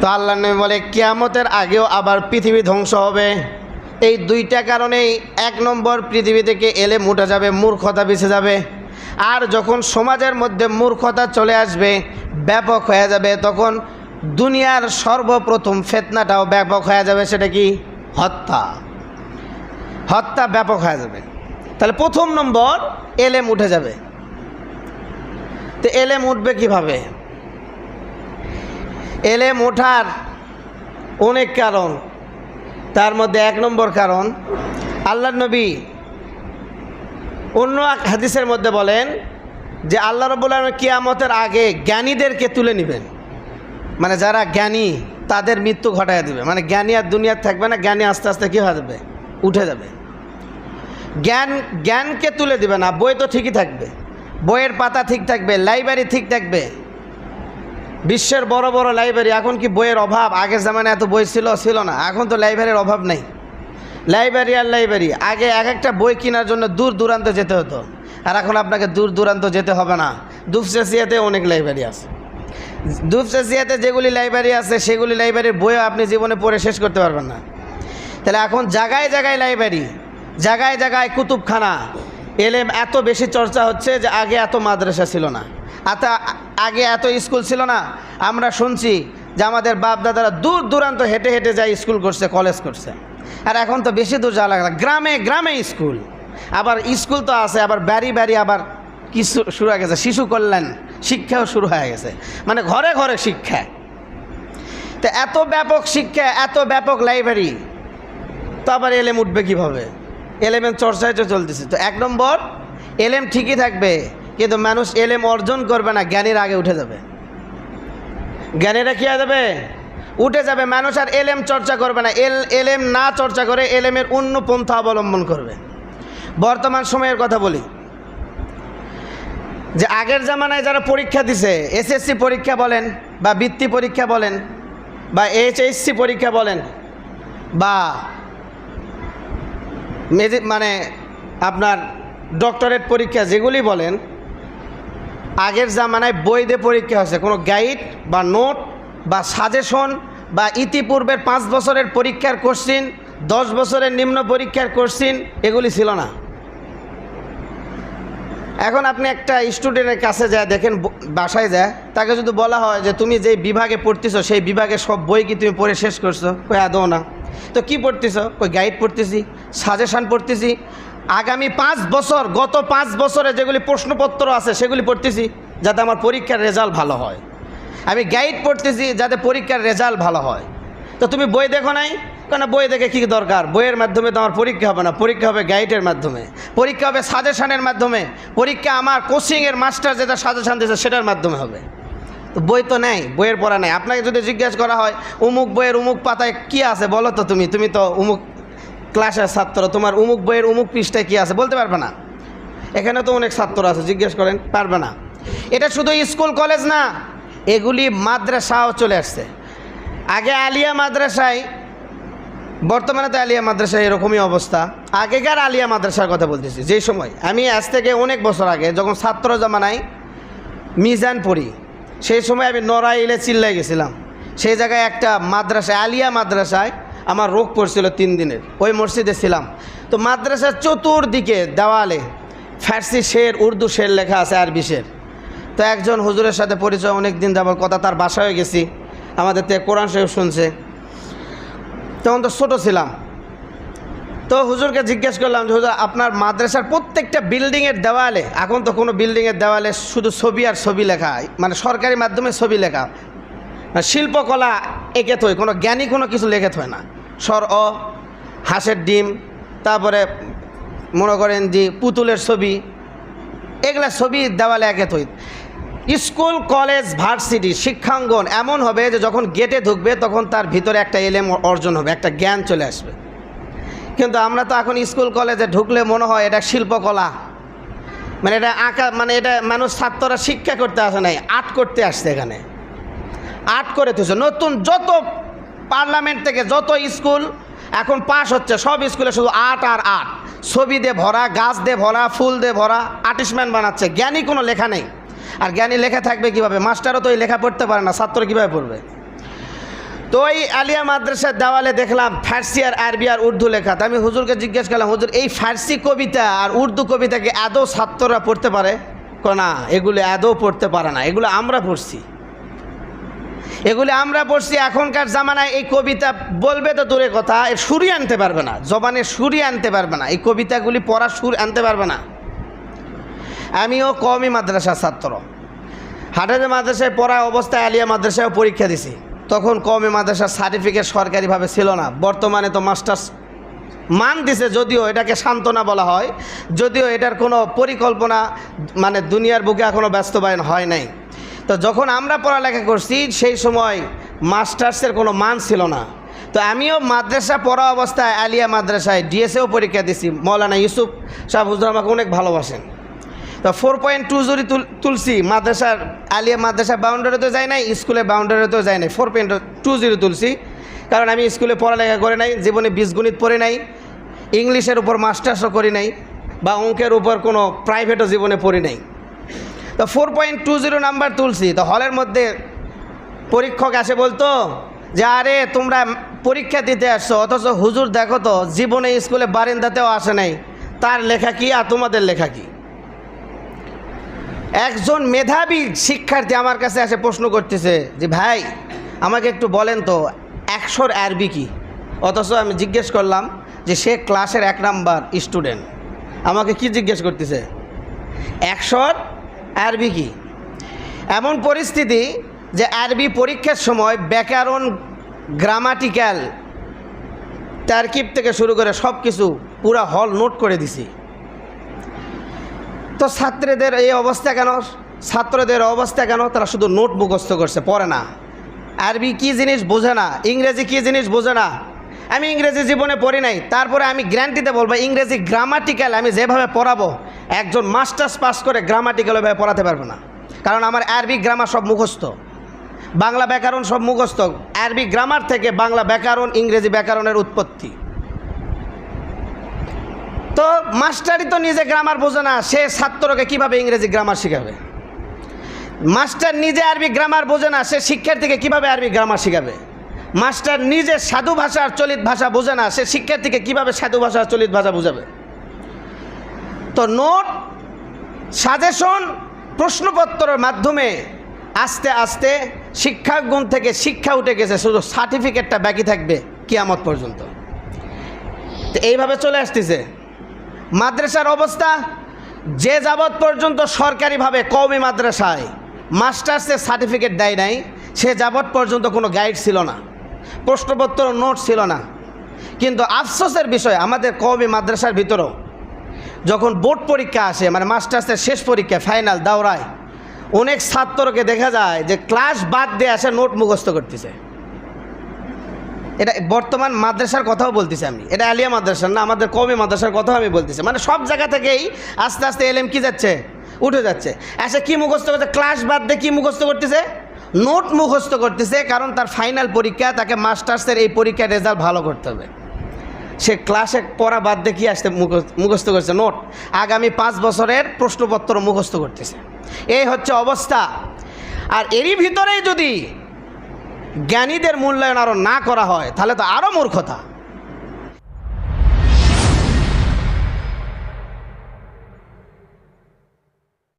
তো আল্লাহ নবী বলে, কিয়ামতের আগেও আবার পৃথিবী ধ্বংস হবে। এই দুইটা কারণেই এক নম্বর পৃথিবী থেকে এলে উঠে যাবে, মূর্খতা বেঁচে যাবে। আর যখন সমাজের মধ্যে মূর্খতা চলে আসবে, ব্যাপক হয়ে যাবে, তখন দুনিয়ার সর্বপ্রথম ফেতনাটাও ব্যাপক হয়ে যাবে, সেটা কি? হত্যা। হত্যা ব্যাপক হয়ে যাবে। তাহলে প্রথম নম্বর, এলেম উঠে যাবে। তো এলেম উঠবে কীভাবে? এলেম ওঠার অনেক কারণ, তার মধ্যে এক নম্বর কারণ আল্লাহ নবী অন্য এক হাদিসের মধ্যে বলেন যে আল্লাহ রবুল্লাহ কিয়ামতের আগে জ্ঞানীদেরকে তুলে নেবেন। মানে যারা জ্ঞানী, তাদের মৃত্যু ঘটায় দেবে। মানে জ্ঞানী আর দুনিয়ার থাকবে না, জ্ঞানী আস্তে আস্তে কী হয়ে যাবে? উঠে যাবে। জ্ঞান, জ্ঞানকে তুলে দিবে না, বই তো ঠিকই থাকবে। বইয়ের পাতা ঠিক থাকবে, লাইব্রেরি ঠিক থাকবে। বিশ্বের বড় বড় লাইব্রেরি এখন কি বইয়ের অভাব? আগের জামানায় এত বই ছিল ছিল না। এখন তো লাইব্রেরির অভাব নেই। লাইব্রেরি আর লাইব্রেরি আগে এক একটা বই কেনার জন্য দূর দূরান্ত যেতে হতো। আর এখন আপনাকে দূর দূরান্ত যেতে হবে না। দুপচেসিয়াতে অনেক লাইব্রেরি আছে। দুপচেসিয়াতে যেগুলি লাইব্রেরি আছে, সেগুলি লাইব্রেরির বইও আপনি জীবনে পড়ে শেষ করতে পারবেন না। তাহলে এখন জায়গায় জায়গায় লাইব্রেরি জায়গায় জায়গায় কুতুবখানা। এলেম এত বেশি চর্চা হচ্ছে যে আগে এত মাদ্রাসা ছিল না। এত আগে এত স্কুল ছিল না, আমরা শুনছি যে আমাদের বাপ দাদারা দূর দূরান্ত হেঁটে হেঁটে যায় স্কুল করছে, কলেজ করছে। আর এখন তো বেশি দূর যাওয়া লাগে। গ্রামে গ্রামে স্কুল। আবার স্কুল তো আছে, আবার বাড়ি বাড়ি আবার কি শু- শুরু হয়ে গেছে, শিশু কল্যাণ, শিক্ষাও শুরু হয়ে গেছে। মানে ঘরে ঘরে শিক্ষা। তো এত ব্যাপক শিক্ষা, এত ব্যাপক লাইব্রেরি, তো আবার এলেম উঠবে কীভাবে? এলেমের চর্চায় তো চলতেছে। তো এক নম্বর, এলেম ঠিকই থাকবে কিন্তু মানুষ এলেম অর্জন করবে না, জ্ঞানীর আগে উঠে যাবে। জ্ঞানীরা কী যাবে? উঠে যাবে। মানুষ আর এলেম চর্চা করবে না। এল এলেম না চর্চা করে এলেমের অন্য পন্থা অবলম্বন করবে। বর্তমান সময়ের কথা বলি। যে আগের জামানায় যারা পরীক্ষা দিছে এসএসসি পরীক্ষা বলেন বা বৃত্তি পরীক্ষা বলেন বা এইচএসসি পরীক্ষা বলেন বা মানে আপনার ডক্টরেট পরীক্ষা যেগুলি বলেন আগের জামানায় বই দিয়ে পরীক্ষা হয়েছে। কোনো গাইড বা নোট বা সাজেশন বা ইতিপূর্বের পাঁচ বছরের পরীক্ষার কোশ্চিন, দশ বছরের নিম্ন পরীক্ষার কোশ্চিন, এগুলি ছিল না। এখন আপনি একটা স্টুডেন্টের কাছে যায়, দেখেন বাসায় যায়, তাকে যদি বলা হয় যে তুমি যে বিভাগে পড়তেছো, সেই বিভাগে সব বই কি তুমি পড়ে শেষ করছ? কই, আদৌ না। তো কি পড়তেছো? কই, গাইড পড়তেছি, সাজেশান পড়তেছি। আগামী পাঁচ বছর, গত পাঁচ বছরে যেগুলি প্রশ্নপত্র আছে, সেগুলি পড়তেছি যাতে আমার পরীক্ষার রেজাল্ট ভালো হয়। আমি গাইড পড়তেছি যাতে পরীক্ষার রেজাল্ট ভালো হয়। তো তুমি বই দেখো নাই? কেন বই দেখে কী দরকার? বইয়ের মাধ্যমে তো আমার পরীক্ষা হবে না। পরীক্ষা হবে গাইডের মাধ্যমে। পরীক্ষা হবে সাজেশানের মাধ্যমে। পরীক্ষা আমার কোচিংয়ের মাস্টার যেটা সাজেশান দিয়েছে, সেটার মাধ্যমে হবে। তো বই তো নেই, বইয়ের পড়া নেই। আপনাকে যদি জিজ্ঞেস করা হয়, উমুক বইয়ের উমুক পাতায় কি আছে? বলো তো তুমি। তুমি তো উমুক ক্লাসের ছাত্র, তোমার উমুক বইয়ের উমুক পৃষ্ঠায় কী আছে বলতে পারবে না? এখানে তো অনেক ছাত্র আছে, জিজ্ঞেস করেন, পারবে না। এটা শুধু স্কুল, কলেজ না, এগুলি মাদ্রাসাও চলে আসছে। আগে আলিয়া মাদ্রাসায়, বর্তমানে তো আলিয়া মাদ্রাসায় এরকমই অবস্থা। আগেকার আলিয়া মাদ্রাসার কথা বলতেছি যে সময়। আমি আজ থেকে অনেক বছর আগে যখন ছাত্র জামানায় মিজান পড়ি, সেই সময় আমি নড়াইলে চিল্লাই গেছিলাম। সেই জায়গায় একটা মাদ্রাসায় আলিয়া মাদ্রাসায় আমার রোগ পড়ছিল তিন দিনের। ওই মসজিদে ছিলাম। তো মাদ্রাসার চতুর্দিকে দেওয়ালে ফার্সি শের, উর্দু শের লেখা আছে আরবি শের তো একজন হুজুরের সাথে পরিচয় অনেক দিন যাবার কথা, তার বাসায় গেছি। আমাদের থেকে কোরআন শরীফ শুনছে। তখন তো ছোটো ছিলাম। তো হুজুরকে জিজ্ঞেস করলাম যে, হুজুর, আপনার মাদ্রাসার প্রত্যেকটা বিল্ডিংয়ের দেওয়ালে, এখন তো কোনো বিল্ডিংয়ের দেওয়ালে শুধু ছবি আর ছবি লেখা মানে সরকারি মাধ্যমে ছবি লেখা মানে শিল্পকলা এঁকে থই, কোনো জ্ঞানী কোনো কিছু লেখে থয় না। স্বর অ হাঁসের ডিম, তারপরে মনে করেন যে পুতুলের ছবি, এগুলা ছবি দেওয়ালে একে থই স্কুল, কলেজ, ভার্সিটি, শিক্ষাঙ্গন এমন হবে যে যখন গেটে ঢুকবে তখন তার ভিতরে একটা এলেম অর্জন হবে, একটা জ্ঞান চলে আসবে। কিন্তু আমরা তো এখন স্কুল, কলেজে ঢুকলে মনে হয় এটা শিল্পকলা। মানে এটা আঁকা মানে এটা মানুষ ছাত্ররা শিক্ষা করতে আসে নাই, আর্ট করতে আসছে এখানে। আর্ট করে তুলছে। নতুন যত পার্লামেন্ট থেকে যত স্কুল এখন পাস হচ্ছে, সব স্কুলে শুধু আর্ট আর আর্ট ছবি দিয়ে ভরা, গাছ দিয়ে ভরা, ফুল দিয়ে ভরা আর্টিস্টম্যান বানাচ্ছে। জ্ঞানী কোনো লেখা নেই। আর জ্ঞানী লেখা থাকবে কীভাবে? মাস্টারও তো এই লেখা পড়তে পারে না, ছাত্র কীভাবে পড়বে? তো ওই আলিয়া মাদ্রাসার দেওয়ালে দেখলাম ফার্সি আর আরবি আর উর্দু লেখা। তো আমি হুজুরকে জিজ্ঞেস করলাম, হুজুর, এই ফার্সি কবিতা আর উর্দু কবিতাকে আদৌ ছাত্ররা পড়তে পারে? না, এগুলো আদৌ পড়তে পারে না। এগুলো আমরা পড়ছি। এগুলি আমরা পড়ছি এখনকার জামানায়, এই কবিতা বলবে তো দূরে কথা, এর সুরই আনতে পারবে না, জবানের সুরই আনতে পারবে না, এই কবিতাগুলি পড়ার সুর আনতে পারবে না। আমিও কমই মাদ্রাসার ছাত্র। হাটাজে মাদ্রাসায় পড়া অবস্থায় আলিয়া মাদ্রাসায় পরীক্ষা দিছি। তখন কমে মাদ্রাসার সার্টিফিকেট সরকারিভাবে ছিল না। বর্তমানে তো মাস্টার্স মান দিছে যদিও এটাকে সান্ত্বনা বলা হয়, যদিও এটার কোনো পরিকল্পনা মানে দুনিয়ার বুকে এখনও বাস্তবায়ন হয় নাই। তো যখন আমরা পড়ালেখা করছি, সেই সময় মাস্টার্সের কোনো মান ছিল না। তো আমিও মাদ্রাসা পড়া অবস্থায়, আলিয়া মাদ্রাসায় ডিএসএও পরীক্ষা দিছি। মৌলানা ইউসুফ সাহেব হুজুর আমাকে অনেক ভালোবাসেন। তো ফোর পয়েন্ট টু জুরি তুলছি, মাদ্রাসার আলিয়া মাদ্রাসার বাউন্ডারিতে যায় নাই, স্কুলের বাউন্ডারিতেও যায় নাই। ফোর পয়েন্ট টু জিরো তুলছি, কারণ আমি স্কুলে পড়ালেখা করে নাই, জীবনে বীজগণিত পড়ে নাই, ইংলিশের উপর মাস্টার্সও করি নাই, বা অঙ্কের উপর কোনো প্রাইভেটও জীবনে পড়ি নাই। তো four point two zero number তুলছি। তো হলের মধ্যে পরীক্ষক আসে বলতো যে, আরে, তোমরা পরীক্ষা দিতে আসছো, অথচ হুজুর দেখো তো, জীবনে স্কুলে বারিন্দাতেও আসে নাই। তার লেখা কি আর তোমাদের লেখা কি? একজন মেধাবী শিক্ষার্থী আমার কাছে এসে প্রশ্ন করতেছে যে, ভাই, আমাকে একটু বলেন তো, একশোর আরবি কি? অথচ আমি জিজ্ঞেস করলাম যে, সে ক্লাসের এক নাম্বার স্টুডেন্ট আমাকে কি জিজ্ঞেস করতেছে? একশোর আরবি কি? এমন পরিস্থিতি যে আরবি পরীক্ষার সময় ব্যাকরণ, গ্রামাটিক্যাল, তারকিব থেকে শুরু করে সব কিছু পুরা হল নোট করে দিছি। তো ছাত্রদের এই অবস্থা কেন? ছাত্রদের অবস্থা কেন? তারা শুধু নোট মুখস্থ করছে, পড়ে না। আরবি কি জিনিস বোঝে না, ইংরেজি কি জিনিস বোঝে না? আমি ইংরেজি জীবনে পড়ি নাই, তারপরে আমি গ্যারান্টিতে বলব, ইংরেজি গ্রামাটিক্যাল আমি যেভাবে পড়াবো একজন মাস্টার্স পাস করে গ্রামাটিক্যাল ওইভাবে পড়াতে পারব না। কারণ আমার আরবি গ্রামার সব মুখস্থ। বাংলা ব্যাকরণ সব মুখস্থ। আরবি গ্রামার থেকে বাংলা ব্যাকরণ, ইংরেজি ব্যাকরণের উৎপত্তি। তো মাস্টারই তো নিজে গ্রামার বোঝে না, সে ছাত্রকে কীভাবে ইংরেজি গ্রামার শেখাবে? মাস্টার নিজে আরবি গ্রামার বোঝে না, সে শিক্ষার্থীকে কীভাবে আরবি গ্রামার শেখাবে? মাস্টার নিজে সাধু ভাষার চলিত ভাষা বোঝে না, সে শিক্ষার্থীকে কীভাবে সাধু ভাষার চলিত ভাষা বোঝাবে? তো নোট, সাজেশন, প্রশ্নপত্রের মাধ্যমে আস্তে আস্তে শিক্ষাগুণ থেকে শিক্ষা উঠে গেছে, শুধু সার্টিফিকেটটা বাকি থাকবে কিয়ামত পর্যন্ত। তো এইভাবে চলে আসতেছে। মাদ্রাসার অবস্থা, যে যাবৎ পর্যন্ত সরকারিভাবে কওমি মাদ্রাসায় মাস্টার্সের সার্টিফিকেট দেয় নাই, সে যাবৎ পর্যন্ত কোনো গাইড ছিল না, প্রশ্নপত্র, নোট ছিল না। কিন্তু আফসোসের বিষয়, আমাদের কওমি মাদ্রাসার ভিতরেও যখন বোর্ড পরীক্ষা আসে মানে মাস্টার্সের শেষ পরীক্ষা, ফাইনাল, দাওরায়, অনেক ছাত্রকে দেখা যায় যে ক্লাস বাদ দিয়ে আসে নোট মুখস্থ করতেছে। এটা বর্তমান মাদ্রাসার কথাও বলতেছি আমি। এটা আলিয়া মাদ্রাসার না, আমাদের কমে মাদ্রাসার কথাও আমি বলতেছি। মানে সব জায়গা থেকেই আস্তে আস্তে এলএম কি যাচ্ছে? উঠে যাচ্ছে। আচ্ছা কি মুখস্থ করছে? ক্লাস বাদ দিয়ে কি মুখস্থ করতেছে? নোট মুখস্থ করতেছে, কারণ তার ফাইনাল পরীক্ষা, তাকে মাস্টার্সের এই পরীক্ষার রেজাল্ট ভালো করতে হবে। সে ক্লাসে পড়া বাদ কি আসতে মুখস্থ করছে? নোট। আগামী পাঁচ বছরের প্রশ্নপত্র মুখস্থ করতেছে। এই হচ্ছে অবস্থা। আর এরই ভিতরেই যদি জ্ঞানীদের মূল্যায়ন আরও না করা হয়, তাহলে তো আরও মূর্খতা।